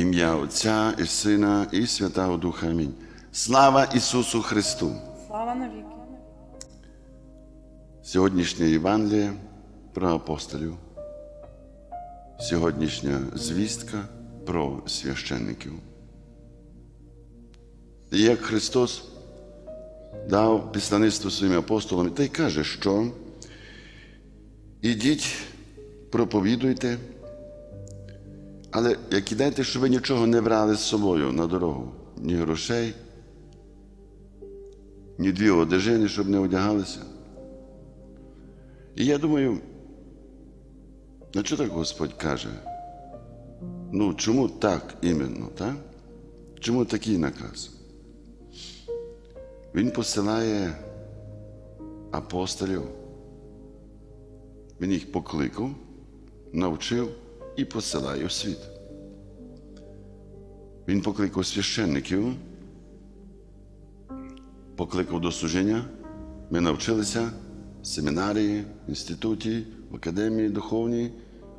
ім'я Отця і Сина, і Святого Духа. Амінь. Слава Ісусу Христу! Слава навіки. Сьогоднішнє Євангеліє про апостолів, сьогоднішня звістка про священників. І як Христос дав післаництво своїм апостолам, та й каже, що ідіть, проповідуйте, але як ідете, щоб ви нічого не брали з собою на дорогу, ні грошей, ні дві одежини, щоб не одягалися. І я думаю, на що так Господь каже? Ну, чому так іменно, так? Чому такий наказ? Він посилає апостолів, він їх покликав, навчив і посилає в світ. Він покликав священників, покликав до служіння. Ми навчилися в семінарії, в інституті, в академії духовній,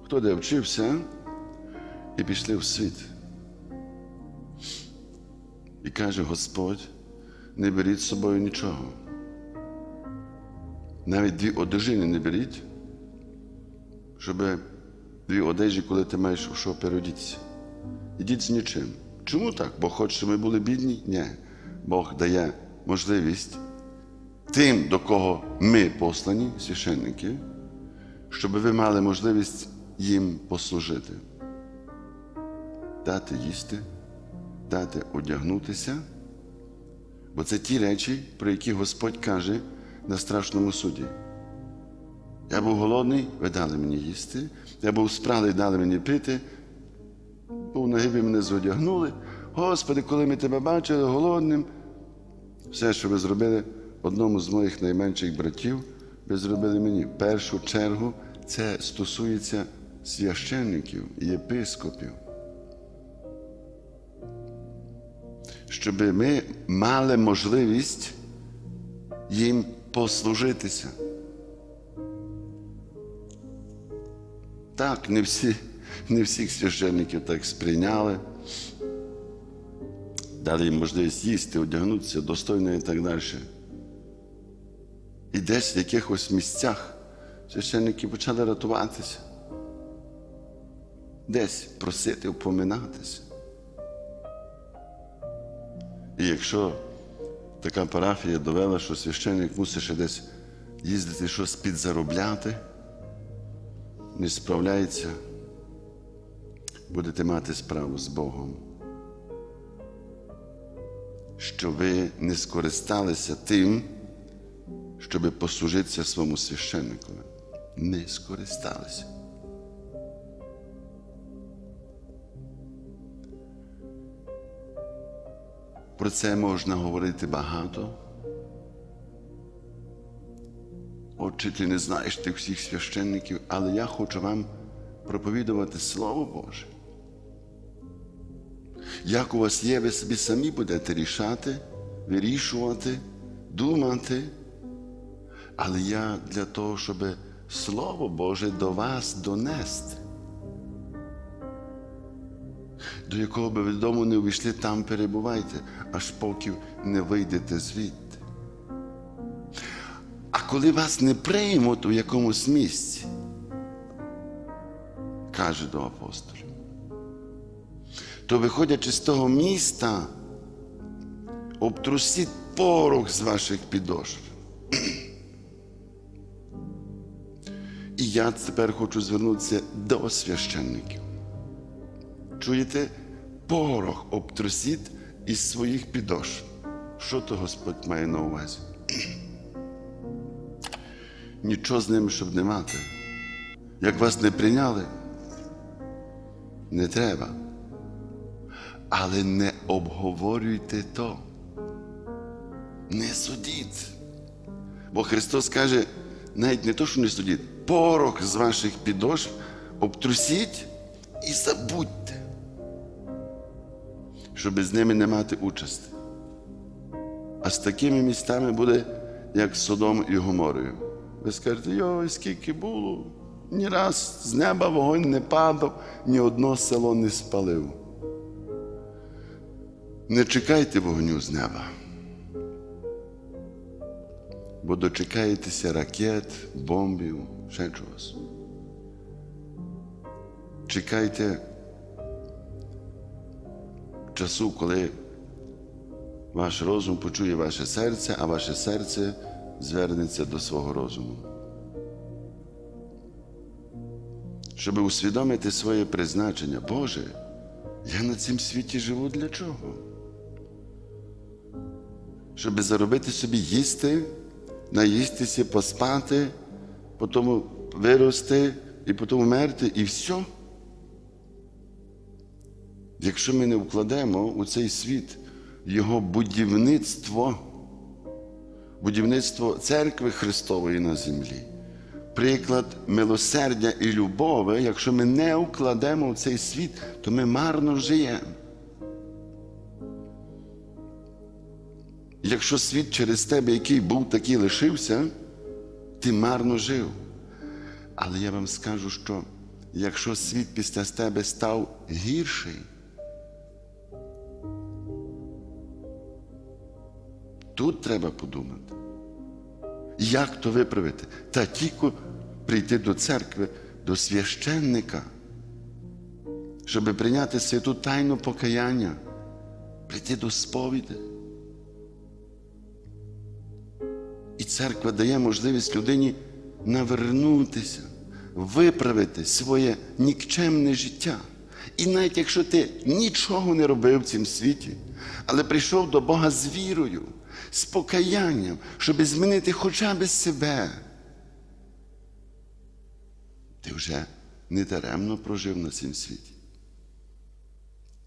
хто де вчився, і пішли в світ. І каже Господь, не беріть з собою нічого. Навіть дві одежини не беріть, щоб дві одежі, коли ти маєш у що переодітися. Ідіть з нічим. Чому так? Бо хоче, ми були бідні? Ні. Бог дає можливість тим, до кого ми послані, священники, щоб ви мали можливість їм послужити, дати їсти, дати одягнутися. Бо це ті речі, про які Господь каже на страшному суді. Я був голодний, ви дали мені їсти, я був спралий, дали мені пити, був нагий, ви мене зодягнули. Господи, коли ми тебе бачили голодним, все, що ви зробили одному з моїх найменших братів, ви зробили мені. Першу чергу це стосується священників і єпископів. Щоб ми мали можливість їм послужитися. Так, не всі, не всіх священників так сприйняли дали їм можливість їсти, одягнутися достойно і так далі. І десь в якихось місцях священники почали рятуватися, десь просити, впоминатися. І якщо така парафія довела, що священник мусить ще десь їздити щось підзаробляти, не справляється, будете мати справу з Богом що ви не скористалися тим, щоб послужитися своєму священникові. Не скористалися. Про це можна говорити багато. Отче, ти не знаєш тих всіх священників, але я хочу вам проповідувати Слово Боже. Як у вас є, ви собі самі будете рішати, вирішувати, думати. Але я для того, щоб Слово Боже до вас донести, до якого би ви дому не увійшли, там перебувайте, аж поки не вийдете звідти. Коли вас не приймуть у якомусь місці, каже до апостолів, то, виходячи з того міста, обтрусіть порох з ваших підошв. І я тепер хочу звернутися до священників. Чуєте, порох обтрусіть із своїх підошв. Що то Господь має на увазі? Нічого з ними, щоб не мати. Як вас не прийняли, не треба але не обговорюйте то. Не судіть. Бо Христос каже, навіть не то, що не судіть, порох з ваших підошв обтрусіть і забудьте, щоб з ними не мати участі. А з такими містами буде, як Содом і Гоморою. Ви скажете, йой, скільки було, ні раз з неба вогонь не падав, ні одно село не спалив. Не чекайте вогню з неба. Бо дочекаєтеся ракет, бомбів, ще чогось. Чекайте часу, коли ваш розум почує ваше серце, а ваше серце звернеться до свого розуму. Щоб усвідомити своє призначення, Боже, я на цім світі живу для чого? Щоб заробити собі їсти, наїстися, поспати, потім вирости і потім вмерти, і все. Якщо ми не вкладемо у цей світ його будівництво, будівництво церкви Христової на землі, приклад милосердя і любові, якщо ми не вкладемо в цей світ, то ми марно живемо. Якщо світ через тебе, який був, такий лишився, ти марно жив. Але я вам скажу, що якщо світ після тебе став гірший, тут треба подумати. Як то виправити? Та тільки прийти до церкви, до священника, щоб прийняти святу тайну покаяння, прийти до сповіді. І церква дає можливість людині навернутися, виправити своє нікчемне життя. І навіть якщо ти нічого не робив в цім світі, але прийшов до Бога з вірою, з покаянням, щоб змінити хоча б себе, ти вже не даремно прожив на цім світі.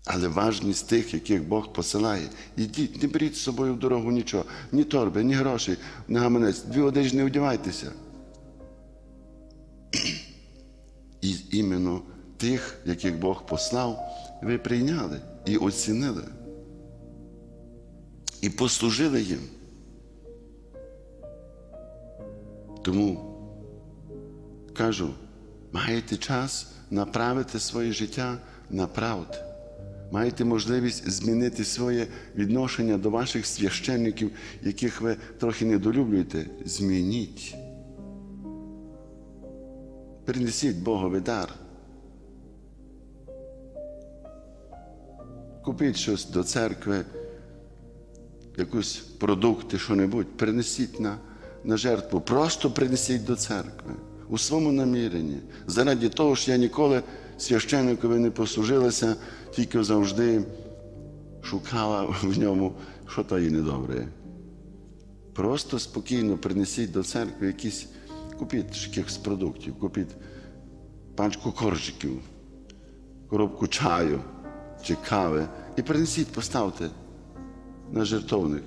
Але важність тих, яких Бог посилає, ідіть, не беріть з собою в дорогу нічого, ні торби, ні грошей, ні гаманець, дві одежі не одягайтеся. І іменно тих, яких Бог послав, ви прийняли і оцінили, і послужили їм. Тому кажу, маєте час направити своє життя на правду. Маєте можливість змінити своє відношення до ваших священників, яких ви трохи недолюблюєте. Змініть. Принесіть Богові дар. Купіть щось до церкви, якусь продукти, що-небудь, принесіть на, на жертву. Просто принесіть до церкви у своєму наміренні. Заради того, що я ніколи священникові не послужилася, тільки завжди шукала в ньому, що то і недобре. Просто спокійно принесіть до церкви якісь, купіть якихось продуктів, купіть пачку коржиків, коробку чаю чи кави і принесіть, поставте на жертовник.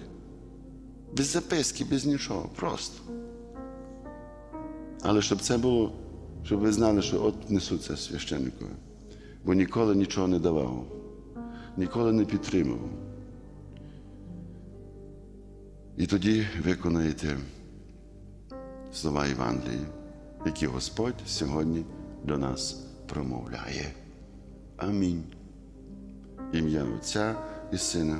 Без записки, без нічого, просто. Але щоб це було, щоб ви знали, що от несу це священникові. Бо ніколи нічого не давав, ніколи не підтримував. І тоді виконаєте слова Євангелії, які Господь сьогодні до нас промовляє. Амінь. Ім'я Отця і Сина,